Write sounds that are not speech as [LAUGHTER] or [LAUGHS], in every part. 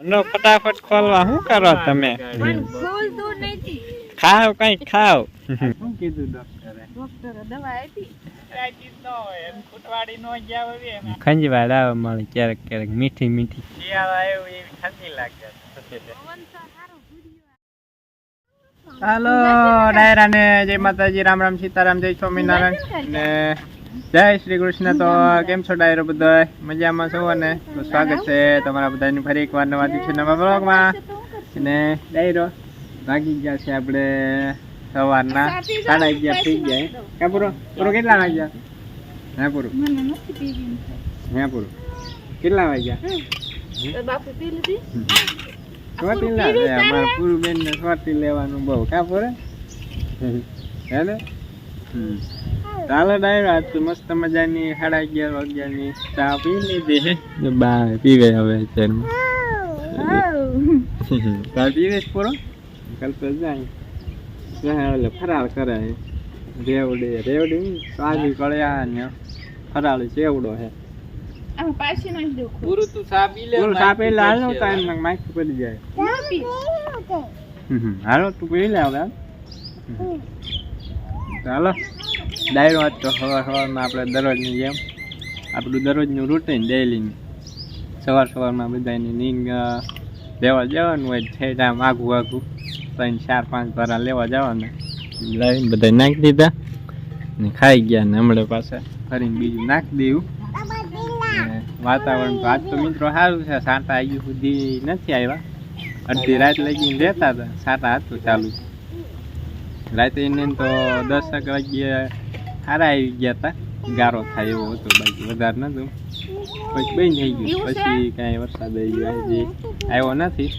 નો ફટાફટ ખોલવા. શું કરો તમે? પણ ખોલતું નથી. ખાવ કઈ ખાવ શું કીધું ડોક્ટરે? ડોક્ટરે દવા આપી. ખંજવાળ આવે ક્યારેક ક્યારેક. મીઠી મીઠી. ભૂર્યો. હાલો ડાયરા ને જય માતાજી રામ રામ સીતારામ જય સ્વામિનારાયણ. ને જય શ્રી કૃષ્ણ તો કેમ છો ડાયરો બધા મજામાં છો અને તો સ્વાગત છે તમારા બધાની ફરી એકવાર નવા દિવસે નવા બ્લોગમાં. અને ડાયરો ભાગી ગયા છે આપણે સવારના. સાડા અગિયાર થઈ ગયા ક્યાં પૂરો? પૂરો કેટલા વાગ્યા? હા પૂરું? હે પૂરું? કેટલા વાગ્યા? પૂરું બેન ને સ્વાતી લેવાનું બહુ. ક્યાં પૂરે? હે ને? હમ. ચાલો ડાયરો આજ તો મસ્ત મજાની સાડા અગિયાર વાગ્યાની ચા પી લીધી છે બા પી ગઈ હવે અત્યારમાં. ચા પી ગઈ પૂરો? તો જાય. ત્યાં ઓલે ફરાળ કરે છે રેવડી રેવડી સાજી કળ્યા ને ફરાળ ચેવડો છે પાછી નાખી દઉં પૂરું તું ચા પી લે ચા પી લે હાલો ટાઈમ માખી પડી જાય. હાલો તું પી લે હવે ચાલો ડાયરો આજ તો સવાર સવારમાં આપણે દરરોજની જેમ આપણું દરરોજનું રૂટીન ડેઈલીનું સવાર સવારમાં બધાની અ, લેવા જવાનું હોય છે આમ આઘું આઘું ત્રણ ચાર પાંચ ભરા લેવા જવાના. લાવીને બધા નાખી દીધા ને ખાઈ ગયા ને હમણાં પાછા ફરીને બીજું નાખી દીધું. વાતાવરણ તો આજ તો મિત્રો સારું છે સાંટા હજુ સુધી નથી આવ્યા. અડધી રાત લગીને રહેતા હતા સાટા હતું ચાલુ. રાતે એને તો દસ એક વાગ્યે સારા આવી ગયા હતા ગારો થાય એવો હતો બાકી વધારે નતું પછી બેન થઈ ગયું. પછી કાંઈ વરસાદ આવી ગયો. હજી આવ્યો નથી.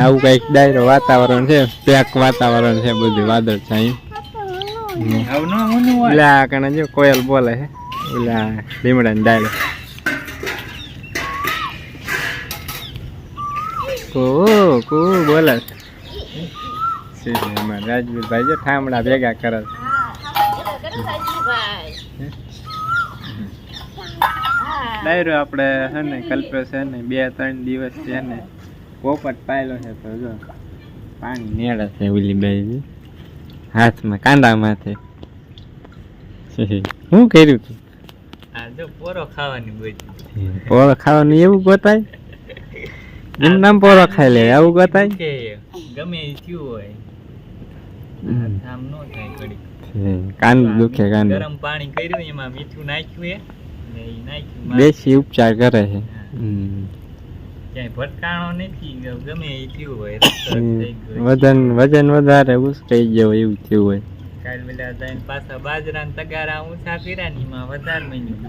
આવું કંઈક ડાયરો વાતાવરણ છે પેક વાતાવરણ છે બધું વાદળ છાયું. ઓલા કણે જો કોયલ બોલે છે. ઓલા લીમડા ડાયરો. કો કો બોલે છે. છે, રાજવીરભાઈ જો ઠામડા ભેગા કરે ડાયરો આપણે છે ને કલ્પે છે ને બે ત્રણ દિવસ છે ને પોપટ પાયલો છે તો જો પાણી નેડે છે ઓલી બાઈ હાથમાં કાંડા માથે શું [LAUGHS] કર્યું તું? પોરો ખાવાની પોરો ખાવાની એવું ગોતાય? [LAUGHS] એમ નામ પોરો ખાઈ લે આવું ગોતાય? કે ગમે એ થયું હોય. આમ નો થાય ઘડી કાન દુખે કાન ગરમ પાણી કર્યું એમાં મીઠું નાખ્યું એ ને એ નાખ્યું દેશી ઉપચાર કરે છે. ક્યાંય ભટકાણો નથી ગમે એ થયું હોય. વજન વજન વધારે ઉસકાઈ ગયો એવું થયું હોય. કાલ પેલા જઈને પાછા બાજરા ને તગારા ઊંચા કર્યા ને એમાં વધારે મહિનું.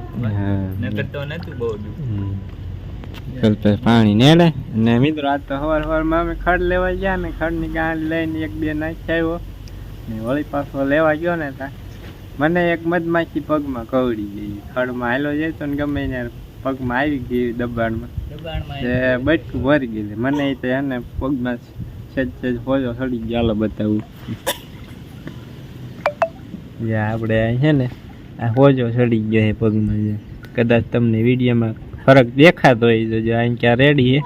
નકર તો નતું બહુ દુઃખ હમ. કલ્પે પાણી અને મિત્રો આજ તો સવાર સવારમાં અમે ખડ લેવા ગયા ને ખડની ગાંઠ લઈને એક બે નાખી આવ્યો. ને વળી પાછો લેવા ગયો ને તા. મને એક મધમાખી પગમાં કવડી ગઈ. ખડમાં હાલો જતો ને ગમે ત્યાં પગમાં આવી ગઈ દબાણમાં. તે બટકું ભરી ગયેલી. મને એ તો એને પગમાં સેજ સેજ હોજો સડી ગયો. બતાવું. જ્યાં આપણે છે ને આ હોજો સડી ગયો છે પગમાં. કદાચ તમને વિડીયોમાં ફરક દેખાતો હોય તો જો અહીં ક્યાં રેડી છે.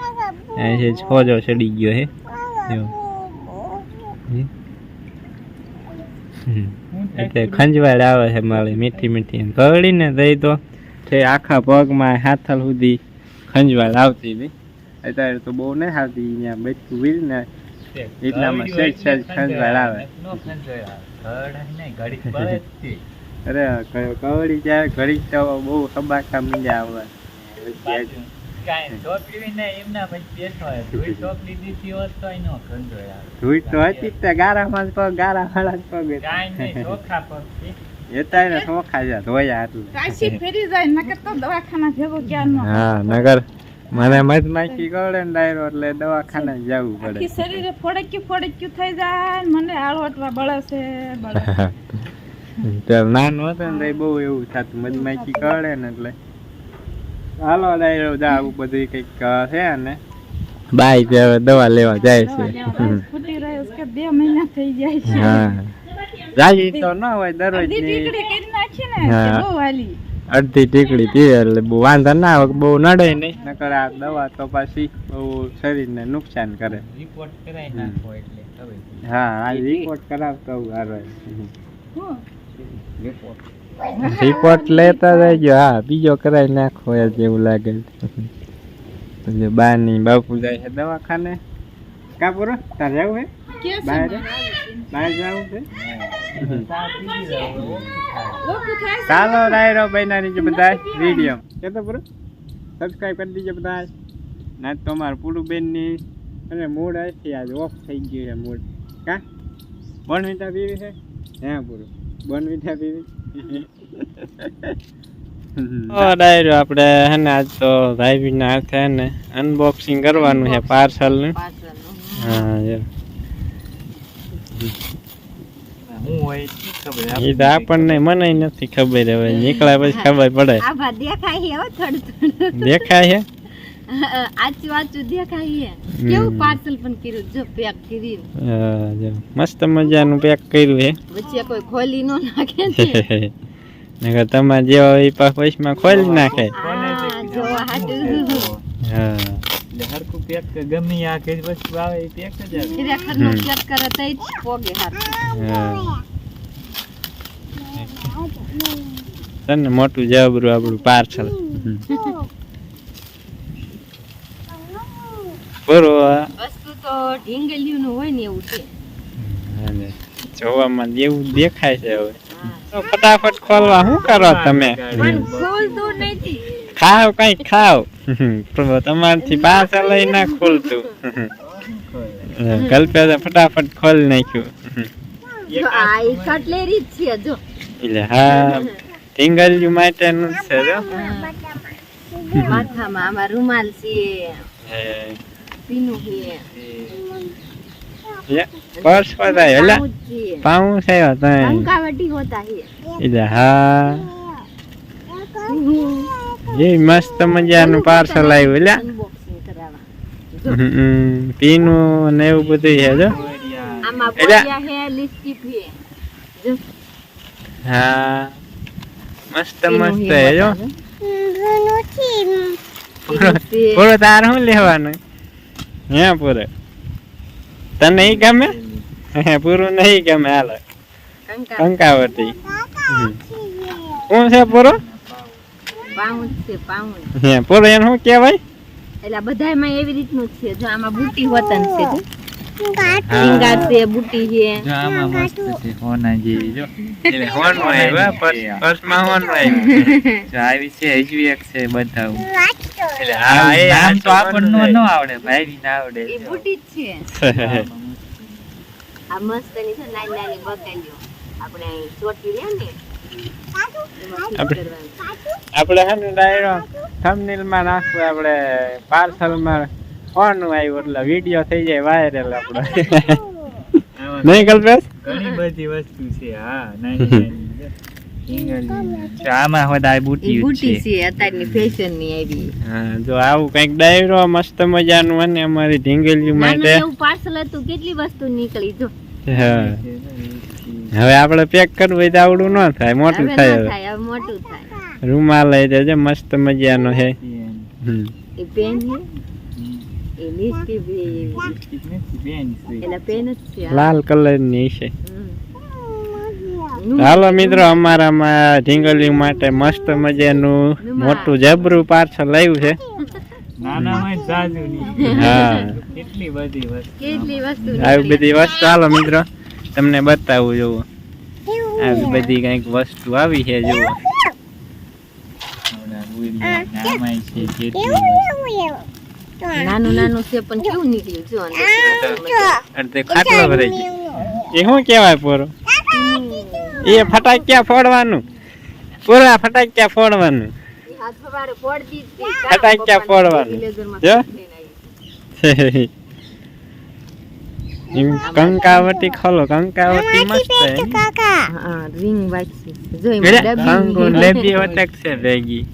અહીં છે છોજો ચડી ગયો છે. હમ. એટલે ખંજવાળ આવે છે મારે મીઠી મીઠી. કવડી ને દઈ તો છે આખા પગમાં હાથલ સુધી ખંજવાળ આવતી હતી. અત્યારે તો બહુ નહીં આવતી અહીંયા બેઠું વીર ને એટલામાં સહેજ સહેજ ખંજવાળ આવે. જ. અરે કવડી ત્યારે ઘડી તો બહુ સબાકા મીંડા આવે. નગર મને મધમાખી નાખી ને ડાયરો એટલે દવાખાને જવું પડે. શરીરે ફોડક્યું ફોડક્યું થઈ જાય મને આળવટવા બળે છે બળે [LAUGHS] નાનો હતો ને બહુ એવું થતું મધમાખી કવડે ને એટલે. હાલો ડાયરો આવું બધું કંઈક છે ને બાઈ તે હવે દવા લેવા જાય છે. બે મહિના થઈ જાય છે. હા. રાજી? તો ન હોય દરરોજ અડધી ટીકડી કરી નાખી ને હા. કે બહુ હાલી. અડધી ટીકડી પીવે એટલે બહુ વાંધો ના આવે બહુ નડે નહીં. નકર આ દવા તો પાછી બહુ શરીરને નુકસાન કરે. રિપોર્ટ કરાવી નાખો એટલે હા આ રિપોર્ટ કરાવતો હારો રિપોર્ટ રિપોર્ટ લેતા રહેજો હા બીજો કરાવી નાખો યાર જેવું લાગે બધું બાર નહીં બાપુ જાય છે દવાખાને. કા પૂરો તાર જવું હે છે? બહાર? મારે બહાર જવું છે? ચાલો રાયરો બહેના નીચે બધા વીડિયો. કેતો પૂરો સબસ્ક્રાઈબ કરી દીજો બધા ના તો અમારું પૂરું બેનની અને મૂડ હશે આજ ઓફ થઈ ગયું છે મૂડ કા? બોનવીટા પીવી છે? હા પૂરું બોનવીટા પીવી? ડાયરો આપણે હે ને આજ તો ભાઈબીના હાથે હે ને અનબોક્સિંગ કરવાનું છે પાર્સલનું. હા યાર હું એ તો આપણને મને નથી ખબર હવે. નીકળ્યા પછી ખબર પડે. દેખાય દેખાય છે આચું આચું દેખાય કેવું પાર્સલ પણ કર્યું? જો પેક કર્યું. જો. મસ્ત મજાનું પેક કર્યું હે. વચ્ચે કોઈ ખોલી નો નાખે [LAUGHS] ને નકર તમારે જેવા એ પાછ પૈસમાં ખોલી નાખે. જો હાટું. હા. હરખું પેક ગમે આ કઈ વસ્તુ આવે એ પેક જ આવે. ખરેખર નો પેક કરે તઈ જ પોગે હા. તને ને મોટું જબરું આપણું પાર્સલ. બરોબર વસ્તુ તો ઢીંગલિયું નું હોય ને એવું છે. અને જોવામાં એવું દેખાય છે હવે. તો ફટાફટ ખોલવા શું કરો તમે? ખોલતું નથી. ખાવ કઈ ખાવ. તમારથી પાછા લઈ ના ખોલતું. ગલ્પે ફટાફટ ખોલી નાખ્યું. એટલે હા ટીંગલિયું માટેનું જ છે માથામાં આમાં રૂમાલ છે. હે. પીનું છે લે, પર્સ પતાય એટલે પાઉચ છે પાઉં છે તઈ કંકાવટી હોતા છે એટલે હા. મસ્ત મજાનું પાર્સલ આવ્યું એટલે પીનું ને એવું બધું છે જો. હે હા. મસ્ત મસ્ત હે જો. પૂરો તાર શું લેવાનું? હે પૂરે? તને નહીં ગમે? હે પૂરું નહીં ગમે હાલ. કંકા કંકાવતી. હમ. શું છે પૂરો હે પૂરો એને શું કહેવાય? એટલે બધામાં એવી રીતનું છે જો આમાં બુટી વતન છે. રીંગા છે બુટી છે. જો આમાં મસ્ત છે હોના જેવી જો. એટલે હોનું આવ્યું પર્સ પર્સમાં હોનું આવ્યું. જો આવી છે હજુ છે બધા એટલે હા એ નામ તો આપણને ન આવડે ભાઈ ના આવડે એ બુટી જ છે. આ મસ્તની છે નાની નાની બકાલીઓ આપણે ચોટી રહ્યા ને. આપણે- હે ને ડાયરો થંબનેલમાં નાખવું આપણે પાર્સલમાં હોનું આવ્યો એટલે વીડિયો થઈ જાય વાયરલ આપણો નહીં કલ્પેશ? ઘણી બધી વસ્તુ છે હા આમાં બધા બુટી બુટી છે. છે અત્યારની ફેશનની આવી. હા જો આવું કંઈક ડાયરો મસ્ત મજાનું અને અમારી ઢીંગલીઓ માટે. પાર્સલ હતું કેટલી વસ્તુ નીકળી જો. હવે આપણે પેક કરવું તો આવડું ન થાય મોટું થાય મોટું થાય. રૂમાલ લઈ મસ્ત મજાનો છે. હમ. એ લિપસ્ટિક એટલે પેન જ છે. લાલ કલરની છે. હાલો મિત્રો અમારામાં ઢીંગલી માટે મસ્ત મજાનું મોટું જબરું પાર્સલ આવ્યું છે. નાનામાં જ જાજુ નહીં. હા. કેટલી બધી વસ્તુ. કેટલી વસ્તુ આવી બધી વસ્તુ. હાલો મિત્રો તમને બતાવું જોવો. આવી બધી કંઈક વસ્તુ આવી છે જોવો. નાનું નાનું છે પણ કેવું નીકળ્યું? જો અંદર. અડધે ખાટલો ભરાઈ ગયો. એ શું કહેવાય પોરો? એ ફટાકિયા ફોડવાનું? પૂરા ફટાક્યા ફોડવાનું. ફટાકિયા ફોડવાનું. જો? [LAUGHS] કંકાવટી ખોલો કંકાવટી મસ્ત છે હા રિંગ વાગશે. જો એમાં છે. લેબી વટક છે ભેગી.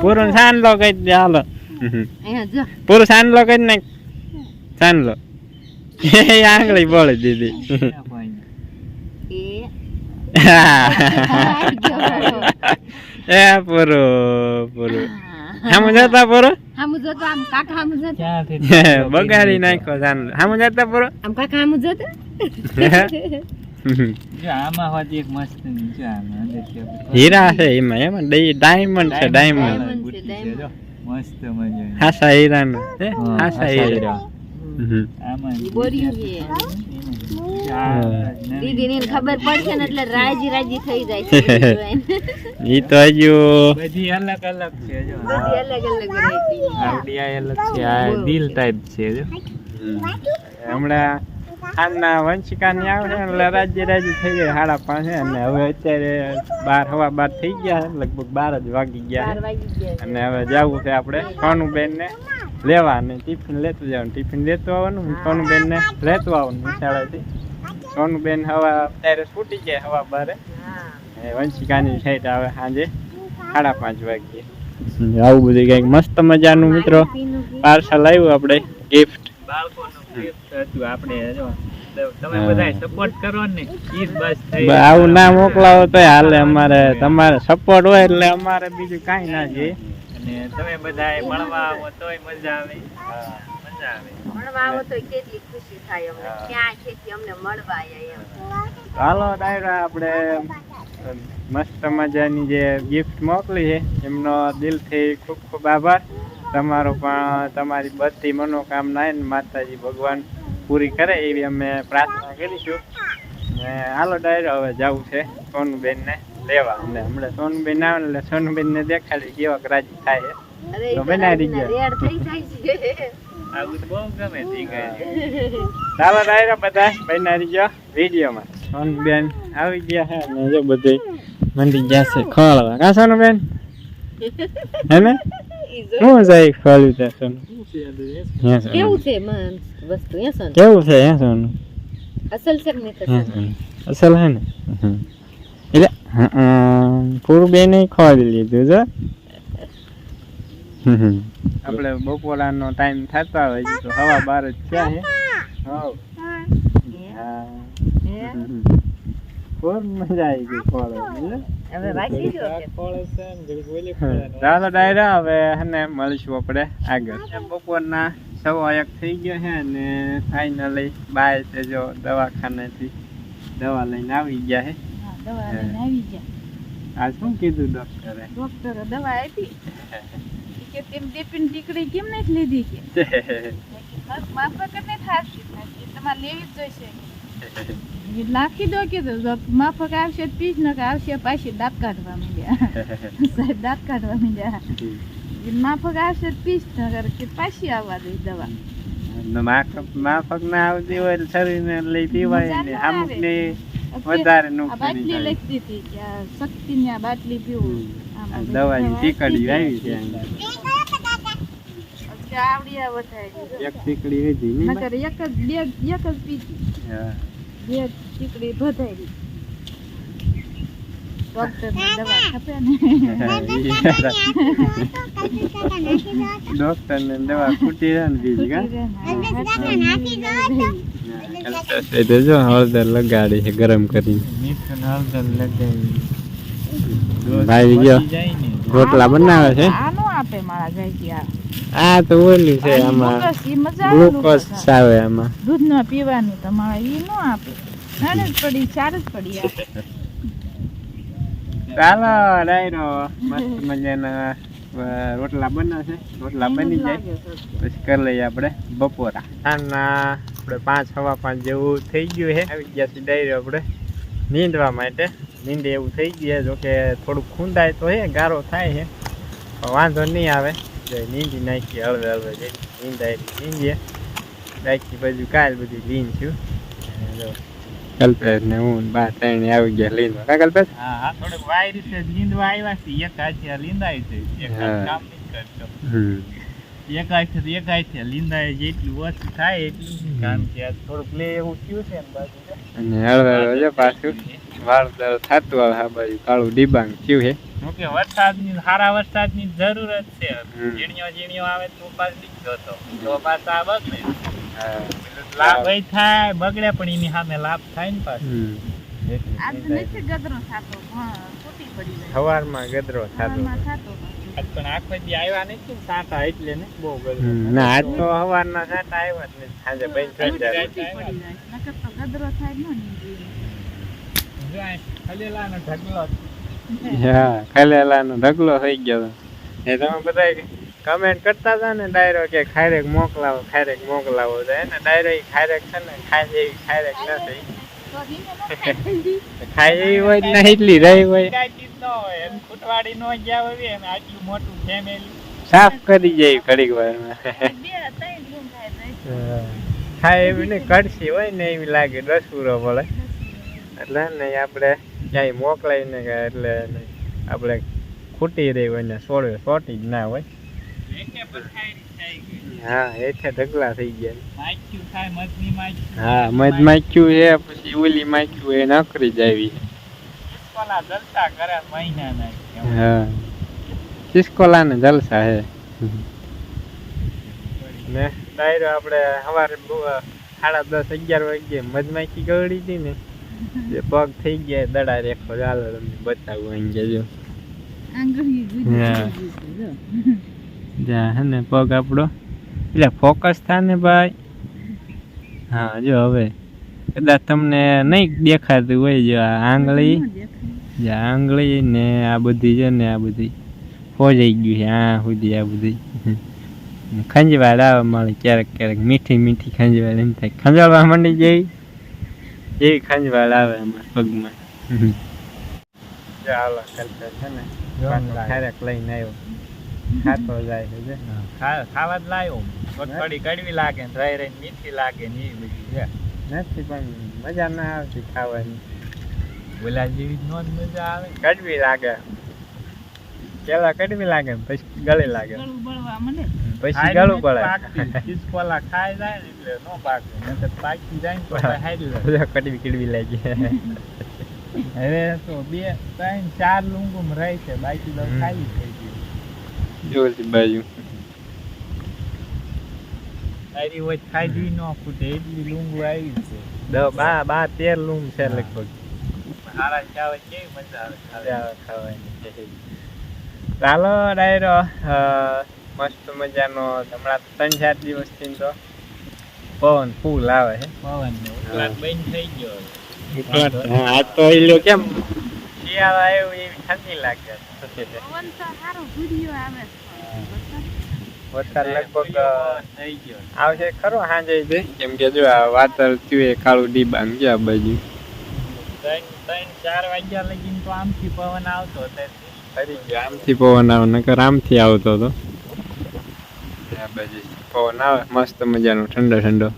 પૂરું સાંડલો કહી દે હાલો. અહીંયા જો કઈ સાંડલો કહી નાખ. સાંડલો. એ આંગળી બોળી દીધી. એ. [LAUGHS] એ પૂરો પૂરો. હામુ જતા પૂરો? હામુ જોતો આમ કાકા હામુ જોતો. બગાડી નાખ્યો જાન હામુ જતા પૂરો? આમ કાકા હામુ. હીરા છે એમાં એમાં ડાયમંડ છે ડાયમંડ મસ્ત મજા હાસા હીરાનો છે હા, હા. ને ખબર પડશે ને એટલે રાજી રાજી થઈ જાય. [LAUGHS] ઈ તો હજુ બધી અલગ અલગ છે જો. બધી અલગ અલગ variety. અલગ છે આ દિલ ટાઈપ છે જો. હમણાં આજના વંશિકા ની આવે એટલે રાજ્ય રાજ્ય થઈ ગયા સાડા પાંચે અને હવે અત્યારે બાર હવા બાર થઈ ગયા લગભગ બાર જ વાગી ગયા અને હવે જવું છે આપણે સોનુબેન ને લેવા અને ટિફિન લેતું જવાનું ટિફિન લેતું આવવાનું સોનુબેન ને લેતું આવવાનું શાળાથી સોનુબેન હવા અત્યારે છૂટી ગયા હવા બારે. વંશિકાની સાઈડ આવે સાંજે સાડા પાંચ વાગ્યે. આવું બધું કંઈક મસ્ત મજાનું મિત્રો. પાર્સલ આવ્યું આપણે ગિફ્ટ બાળકોનું આપણે તમે બધા સપોર્ટ કરો ને ઈ બસ આવું ના મોકલાવો તો હાલે અમારે તમારે સપોર્ટ હોય એટલે અમારે બીજું કાંઈ ના જોઈએ અને તમે બધા મળવા આવો તોય મજા આવે. મજા આવે. મળવા આવો તો કેટલી ખુશી થાય અમને. ક્યાં છે અમને મળવા આયા એમ. હાલો ડાયરા આપણે મસ્ત મજાની જે ગિફ્ટ મોકલી છે એમનો દિલથી ખૂબ ખૂબ આભાર. તમારો પણ તમારી બધી મનોકામના ને માતાજી ભગવાન પૂરી કરે એવી અમે પ્રાર્થના કરીશું ને હાલો ડાયરો હવે જવું છે સોનુબેન ને લેવા. અને હમણાં સોનુબેન આવે એટલે સોનુબેન ને દેખાડી કેવા રાજી થાય તો બનાવી ચાલો ડાયરો બધા બનાવી ગયો વિડીયોમાં. સોનુબેન આવી ગયા છે અને જો બધે મંડી ગયા છે ખોળવા. કા સોનુબેન? હે ને? ઈ જો. શું છે સોનું હે. કેવું છે વસ્તુ હે સોન કેવું છે હે સોનું અસલ છે હે અસલ? હે ને હમ. એટલે હં, પૂર્વબેને ખોલી લીધું જો આપણે બપોરાનો ટાઈમ થતો હોય છે તો હવા બાર જ ક્યાં હે હવ. હા. ખૂબ મજા આવી ગઈ ખોળવાની, હે? હવે વાંચી ચાલો ડાયરા હવે હને મળીશું આપણે આગળ. બપોરના સવા એક થઈ ગયો છે અને ફાઇનલી બાય છે જો દવાખાનેથી દવા લઈને આવી ગયા છે. દવા લઈને આવી ગયા. આ શું કીધું ડોક્ટરે? ડોક્ટરે દવા આપી. કે તેમ ટિફિન ટીકડી કેમ નથી લીધી કે? [LAUGHS] તમારે લેવી જ જોઈશે. [LAUGHS] નાખી દો કે માફક આવશે પીસ ન આવશે પાછી દાંત કાઢવા માંડ્યા. [LAUGHS] સાહેબ દાંત કાઢવા માંડ્યા. માફક આવશે પીસ ન કે પાછી આવવા દે દવા. માફક ના આવતી હોય શરીરને લઈ પીવાય ને ન ને. વધારે બાટલી લખતી હતી કે આ શક્તિની બાટલી પીવું. દવાની દવા ટીકડી આપી આવી છે અહીંયા. પછી એક ટીકડી હતી નકર એક જ બે એક જ હા. બે ટીકડી વધારી ડોક્ટર ને. દવા ખૂટી રહે બીજી કા? તો. જો હળદર લગાડી છે ગરમ કરીને. મીઠું હળદર લગાવી. ભાઈ જાય ને. રોટલા બનાવે છે? આનો આપે મારા ગાયથી આ તો ઓલી છે આમાં ગ્લુકોઝ ઈ આવે આમાં. દૂધ ન પીવાનું તમારે એ ન આપે. નાને જ પડી ચાર જ પડી [LAUGHS] ચાલો ડાયરો. મસ્ત મજાના રોટલા બનાવશે રોટલા બની જાય. પછી કરી લઈએ આપણે બપોરા. સાંજના આપણે પાંચ સવા પાંચ જેવું થઈ ગયું છે. આવી ગયા છે ડાયરો આપણે નીંદવા માટે. નીંદે એવું થઈ ગયું છે. જોકે થોડુંક ખૂંદાય તો છે ગારો થાય છે. પણ વાંધો નહીં આવે. જો નીંદી નાખી હળવે હળવે જઈ નીંદ આવી નીંદીએ. બાકી બધું કાલ બધું લીન છું કલ્પેશ ને હું બા ત્રણે આવી ગયા લીંદવા કા કલ્પેશ? હા હા થોડુંક રીતે લીંદવા આવ્યા છે. એક હાથે લીંદાય છે એક હાથ કામ નહીં કરતો. હમ. એક હાથે એક હાથે લીંદા જેટલું ઓછું થાય એટલું કામ કે થોડુંક લે એવું થયું છે ને બાજુ અને હળવે હળવે પાછું. વાળદર થતું આવે આ બાજુ કાળું ડિબાંગ થયું છે જોકે વરસાદની સારા વરસાદની જરૂરત છે. હમ. ઝીણીઓ ઝીણીઓ આવે તો ઉપાસ નહીં જોતો તો. પાછા બગડે. હા. લાભ થાય બગડે પણ એની સામે લાભ થાય ને પાછું. ગદરો સવારમાં ગદરો થતો પણ આખો દી આવ્યા નથી સાટા એટલે ને બહુ ગરમી. ના આજ તો સવારના સાટા આવ્યા જ નથી સાંજે બંધ થઈ જાય ઉલટી પડી જાય. નકર તો ગદરો થાય ન નીંદવી. જો આ ખલેલાનો ઢગલો હા ખલેલાનો ઢગલો થઈ ગયો એ તમે બધા કમેન્ટ કરતા હતા ને ડાયરો કે ખાયરેક મોકલાવો ખાયરેક મોકલાવો. તો એને ડાયરો ખાયરેક છે ને ખાય જેવી ખાયરેક નથી તો ધીમે ન ખાય એવી હોય ને એટલી રહી હોય. ખૂટવાડી ન ગયા હોય એમ આટલું મોટું ફેમિલી સાફ કરી જાય ઘડીક વાર. ખાય એવી ને કડસી હોય ને એવી લાગે દસ પૂરો પડે. એટલે ને આપણે ક્યાંય મોકલાય ને કે એટલે આપણે ખૂટી રહી હોય ને છોડવે સોટી જ ના હોય. હા હેઠે ઢગલા થઈ ગયા. હા મધ માખ્યું છે પછી ઓલી માખ્યું એ નકરી જ આવી. હા. ચિસ્કોલા ને જલસા હે ને ડાયરો આપણે સવારે સાડા દસ અગિયાર વાગે મધમાખી ગળી હતી ને જે પગ થઈ ગયા દડા રેખો ચાલો તમને બતાવું અહીં જજો જો. હે. ને પગ આપણો. એટલે ફોકસ થાય ને ભાઈ. હા જો હવે. કદાચ તમને નહીં દેખાતું હોય જો આ આંગળી. જે આંગળી ને આ બધી છે ને આ બધી. ફોજાઈ ગયું છે આ સુધી આ બધી ખંજવાળ આવે મળે ક્યારેક ક્યારેક. મીઠી મીઠી ખંજવાળ એમ થાય. ખંજવાળવા માંડી જાય. એવી ખંજવાળ આવે અમારા પગમાં. ચાલો કરતા છે ને ક્યારેક લઈને આવ્યો. ખાતો જાય છે જે. ખાવા જ લાવ્યો પણ થોડી કડવી લાગે ને રહી રહીને મીઠી લાગે ને એ બધી. છે નથી પણ મજા ના આવતી ખાવાની. ઓલા જેવી જ મજા આવે. કડવી લાગે. પેલા કડવી લાગે ને પછી ગળે લાગે. પછી ખાઈ ગળું પડે. ખિસકોલા ખાઈ જાય ને એટલે નો પાકે નહીંતર પાકી જાય ને તો હારી. [LAUGHS] કડવી કડવી લાગી [LAUGHS] હવે તો બે ત્રણ ચાર લુંગુમ રહી છે બાકી તો. ખાલી થઈ ગયું જોરથી બાજુ તારી હોય ખાધી ન ફૂટે એટલી લુંગુ આવી છે દ બા બા તેર લૂમ છે લગભગ હારા ચાવે કેવી મજા આવે ખાવાની. ચાલો ડાયરો મસ્ત મજાનો હમણાં ત્રણ ચાર દિવસથી તો પવન ફૂલ આવે છે. પવન બંધ થઈ ગયો હા આ તો એ કેમ? શિયાળા આવ્યું એવી ઠંડી લાગે પવન તો સારો ભૂર્યો આવે. વરસાદ લગભગ થઈ ગયો. આવશે ખરો સાંજે છે કેમ કે જો આ વાતર થયું એ કાળું ડીબાંગ છે બાજુ. ત્રણ ત્રણ ચાર વાગ્યા લગીન તો આમથી પવન આવતો ગયો આમથી પવન આવે નકર આમથી આવતો હતો પવન આવે મસ્ત મજાનો ઠંડો ઠંડો.